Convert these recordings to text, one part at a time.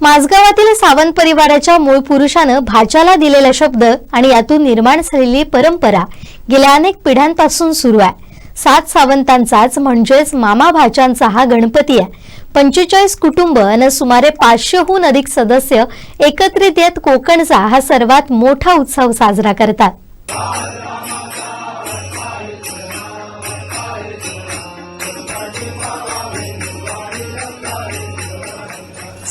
माझगावातील सावंत परिवाराच्या मूळ पुरुषानं भाच्याला दिलेला शब्द आणि यातून निर्माण झालेली परंपरा गेल्या अनेक पिढ्यांपासून सुरू आहे. सात सावंतांचाच म्हणजेच मामा भाच्यांचा हा गणपती आहे. पंचेचाळीस कुटुंब आणि सुमारे पाचशेहून अधिक सदस्य एकत्रित येत कोकणचा हा सर्वात मोठा उत्सव साजरा करतात.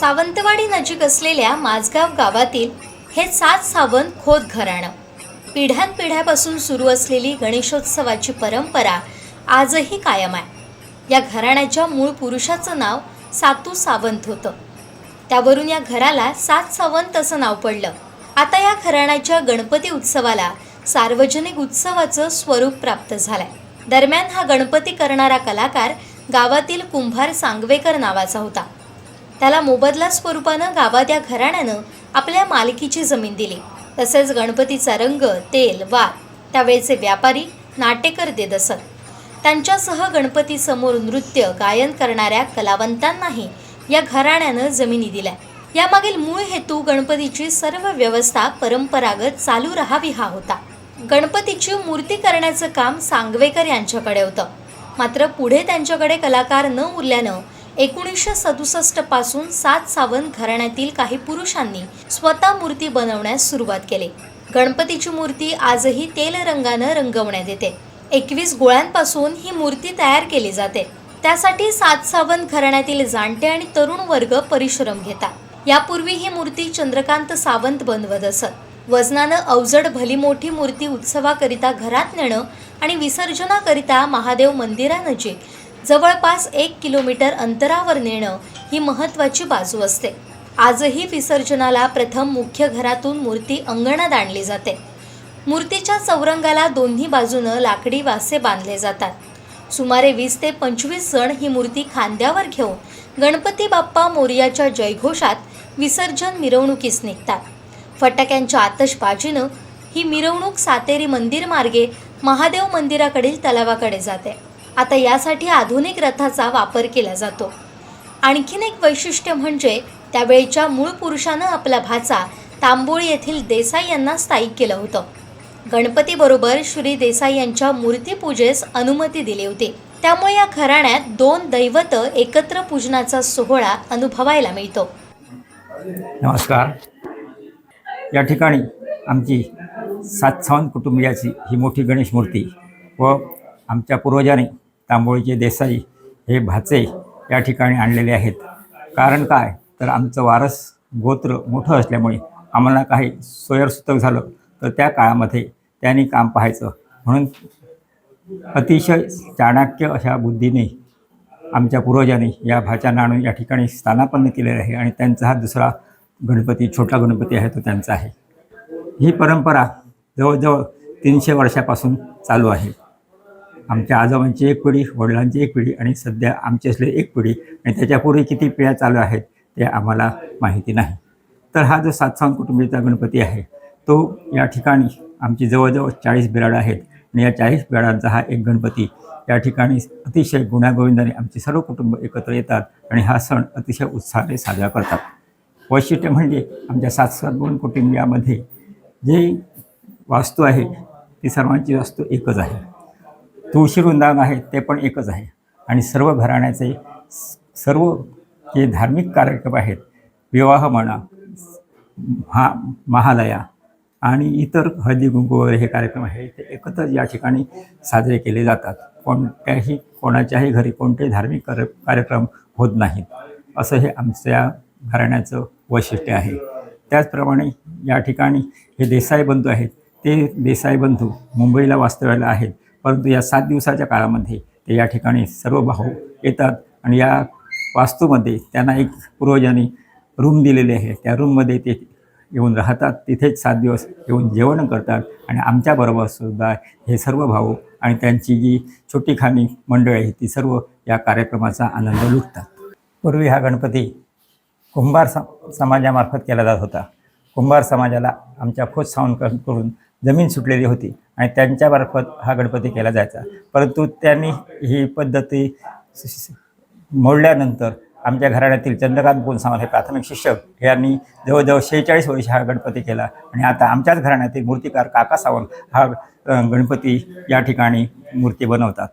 सावंतवाडी नजीक असलेल्या माझगाव गावातील हे सात सावंत खोत घराणं. पिढ्यानपिढ्यापासून सुरू असलेली गणेशोत्सवाची परंपरा आजही कायम आहे. या घराण्याच्या मूळ पुरुषाचं नाव सातू सावंत होतं. त्यावरून या घराला सात सावंत असं नाव पडलं. आता या घराण्याच्या गणपती उत्सवाला सार्वजनिक उत्सवाचं स्वरूप प्राप्त झालंय. दरम्यान हा गणपती करणारा कलाकार गावातील कुंभार सांगवेकर नावाचा होता. त्याला मोबदला स्वरूपानं गावात या घराण्यानं आपल्या मालकीची जमीन दिली. तसेच गणपतीचा रंग तेल वाद त्यावेळचे व्यापारी नाटेकर देत असत. त्यांच्यासह गणपतीसमोर नृत्य गायन करणाऱ्या कलावंतांनाही या घराण्यानं जमिनी दिल्या. यामागील मूळ हेतू गणपतीची सर्व व्यवस्था परंपरागत चालू राहावी हा होता. गणपतीची मूर्ती करण्याचं काम सांगवेकर यांच्याकडे होतं. मात्र पुढे त्यांच्याकडे कलाकार न उरल्यानं एकोणीसशे सदुसष्टपासून सात सावंत घराण्यातील काही पुरुषांनी स्वतः मूर्ती बनवण्यास सुरुवात केली. गणपतीची मूर्ती आजही तेलरंगानं रंगवण्यात येते. एकवीस गोळ्यांपासून ही मूर्ती तयार केली जाते. त्यासाठी सात सावंत घराण्यातील जाणते आणि तरुण वर्ग परिश्रम घेतात यापूर्वी ही मूर्ती चंद्रकांत सावंत बनवत असत. वजनानं अवजड भली मोठी मूर्ती उत्सवाकरिता घरात नेणं आणि विसर्जनाकरिता महादेव मंदिरानजीक जवळपास एक किलोमीटर अंतरावर नेणं ही महत्त्वाची बाजू असते. आजही विसर्जनाला प्रथम मुख्य घरातून मूर्ती अंगणात आणली जाते. मूर्तीच्या चौरंगाला दोन्ही बाजूनं लाकडी वासे बांधले जातात. सुमारे वीस ते पंचवीस जण ही मूर्ती खांद्यावर घेऊन गणपती बाप्पा मोर्याच्या जयघोषात विसर्जन मिरवणुकीस निघतात. फटाक्यांच्या आतषबाजीनं ही मिरवणूक सातेरी मंदिर मार्गे महादेव मंदिराकडील तलावाकडे जाते. आता यासाठी आधुनिक रथाचा वापर केला जातो. आणखीन एक वैशिष्ट्य म्हणजे त्यावेळच्या मूळ पुरुषानं आपला भाचा तांबोळी येथील देसाई यांना स्थायिक केलं होतं. गणपतीबरोबर श्री देसाई यांच्या मूर्तीपूजेस अनुमती दिली होती. त्यामुळे या घराण्यात दोन दैवत एकत्र पूजनाचा सोहळा अनुभवायला मिळतो. नमस्कार. या ठिकाणी आमची सात सावंत कुटुंबियाची ही मोठी गणेश मूर्ती व आमच्या पूर्वजांनी तांबोळीचे देसाई हे भाचे या ठिकाणी आणलेले आहेत. कारण काय? तर आमचं वारस गोत्र मोठं असल्यामुळे आम्हाला काही सोयरसूतक झालं तर त्या काळामध्ये त्यांनी काम पाहायचं. म्हणून अतिशय चाणक्य अशा बुद्धीने आमच्या पूर्वजांनी या भाच्यांना आणून या ठिकाणी स्थानापन्न केलेलं आहे आणि त्यांचा हा दुसरा गणपती छोटा गणपती आहे तो त्यांचा आहे. ही परंपरा जवळजवळ तीनशे वर्षापासून चालू आहे. आमच्या आजोबांची एक पिढी वडिलांची एक पिढी आणि सध्या आमची असलेली एक पिढी आणि त्याच्यापूर्वी किती पिढ्या चालू आहेत ते आम्हाला माहिती नाही. तर हा जो सातसंग कुटुंबीचा गणपती आहे तो या ठिकाणी आमची जवळजवळ चाळीस बिराडं आहेत आणि या चाळीस बिराडांचा हा एक गणपती या ठिकाणी अतिशय गुण्यागोविंदाने आमचे सर्व कुटुंब एकत्र येतात आणि हा सण अतिशय उत्साहाने साजरा करतात. वैशिष्ट्य म्हणजे आमच्या सात कुटुंबियामध्ये जे वास्तू आहे ती सर्वांची वास्तू एकच आहे. तुळशी वृंदावन आहे ते पण एकच आहे. आणि सर्व घराण्याचे स- सर्व जे धार्मिक कार्यक्रम आहेत विवाह म्हणा महा महालया आणि इतर हळदी कुंकू वगैरे हे कार्यक्रम आहे ते एकत्र या ठिकाणी साजरे केले जातात. कोणत्याही कोणाच्याही घरी कोणतेही धार्मिक कार्य कार्यक्रम होत नाहीत. असं हे आमच्या घराण्याचं वैशिष्ट्य आहे. त्याचप्रमाणे या ठिकाणी हे देसाई बंधू आहेत ते देसाई बंधू मुंबईला वास्तव्याला आहेत. परंतु या सात दिवसाच्या काळामध्ये ते या ठिकाणी सर्व भाऊ येतात आणि या वास्तूमध्ये त्यांना एक पूर्वजांनी रूम दिलेली आहे. त्या रूममध्ये ते येऊन राहतात. तिथेच सात दिवस येऊन जेवण करतात आणि आमच्याबरोबर सुद्धा हे सर्व भाऊ आणि त्यांची जी छोटी खाणी मंडळी आहे ती सर्व या कार्यक्रमाचा आनंद लुटतात. पूर्वी हा गणपती कुंभार स समाजामार्फत केला जात होता. कुंभार समाजाला आमच्या खोत सावंतकडून जमीन सुटलेली होती. आणि त्यांच्यामार्फत हा गणपती केला जायचा. परंतु त्यांनी ही पद्धती मोडल्यानंतर आमच्या घराण्यातील चंद्रकांत पोन हे प्राथमिक शिक्षक यांनी जवळजवळ शेहेचाळीस वर्ष हा गणपती केला आणि आता आमच्याच घराण्यातील मूर्तिकार काका सावंत हा गणपती या ठिकाणी मूर्ती बनवतात.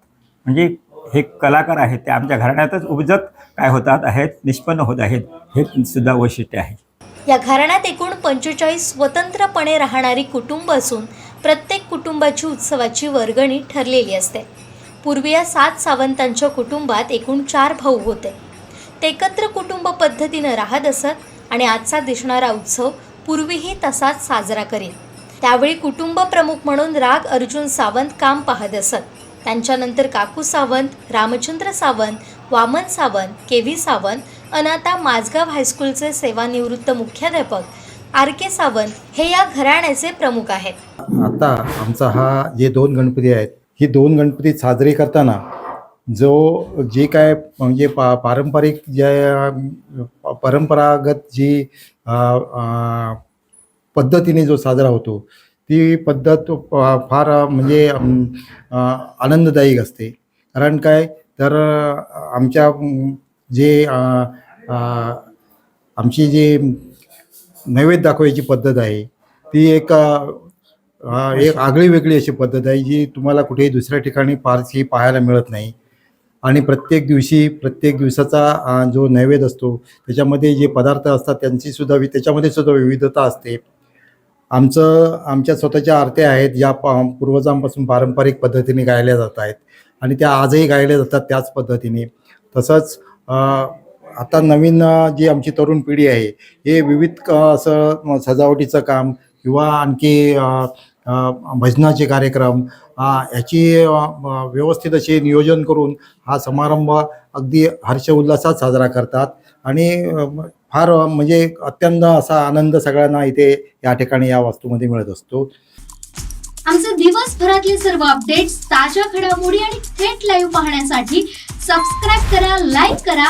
म्हणजे हे कलाकार आहेत ते आमच्या घराण्यातच उपजत काय होतात आहेत निष्पन्न होत आहेत हे सुद्धा वैशिष्ट्य आहे. या घराण्यात एकूण पंचेचाळीस स्वतंत्रपणे राहणारी कुटुंब असून प्रत्येक कुटुंबाची उत्सवाची वर्गणी ठरलेली असते. पूर्वी या सात सावंतांच्या कुटुंबात एकूण चार भाऊ होते. ते एकत्र कुटुंब पद्धतीनं राहत असत आणि आजचा दिसणारा उत्सव पूर्वीही तसाच साजरा करीत. त्यावेळी कुटुंब प्रमुख म्हणून राग अर्जुन सावंत काम पाहत असत. त्यांच्यानंतर काकू सावंत रामचंद्र सावंत वामन सावंत के व्ही सावंत अनाता माझगाव हायस्कूलचे सेवानिवृत्त मुख्याध्यापक आर के सावंत हे या घराण्याचे प्रमुख आहेत. आता आमचा हा जे दोन गणपती आहेत ही दोन गणपती साजरे करताना जो जे काय म्हणजे पा पारंपरिक ज्या परंपरागत जी पद्धतीने जो साजरा होतो ती पद्धत फार म्हणजे आनंददायक असते. कारण काय तर आमच्या जे आमची जी नैवेद्य दाखवायची पद्धत आहे. ती एक एक आगळी वेगळी अशी पद्धत आहे जी तुम्हाला कुठेही दुसऱ्या ठिकाणी फारशी पाहायला मिळत नाही. आणि प्रत्येक दिवशी प्रत्येक दिवसाचा जो नैवेद्य असतो त्याच्यामध्ये जे पदार्थ असतात त्यांची सुद्धा वि- त्याच्यामध्ये सुद्धा विविधता असते. आमचं आमच्या स्वतःच्या आरत्या आहेत ज्या पूर्वजांपासून पारंपरिक पद्धतीने गायल्या जात आहेत. आणि त्या आजही गायल्या जातात त्याच पद्धतीने. तसंच आता नवीन जी आमची तरुण पिढी आहे हे विविध क- असं सजावटीचं काम किंवा आणखी भजनाचे कार्यक्रम याची व्यवस्थित असे नियोजन करून हा समारंभ अगदी हर्ष उल्हासात साजरा करतात. आणि फार म्हणजे अत्यंत असा आनंद सगळ्यांना इथे या ठिकाणी या वास्तूमध्ये मिळत असतो. आमचे दिवसभरातले सर्व अपडेट्स ताज्या घडामोडी आणि थेट लाईव्ह पाहण्यासाठी सबस्क्राईब करा लाईक करा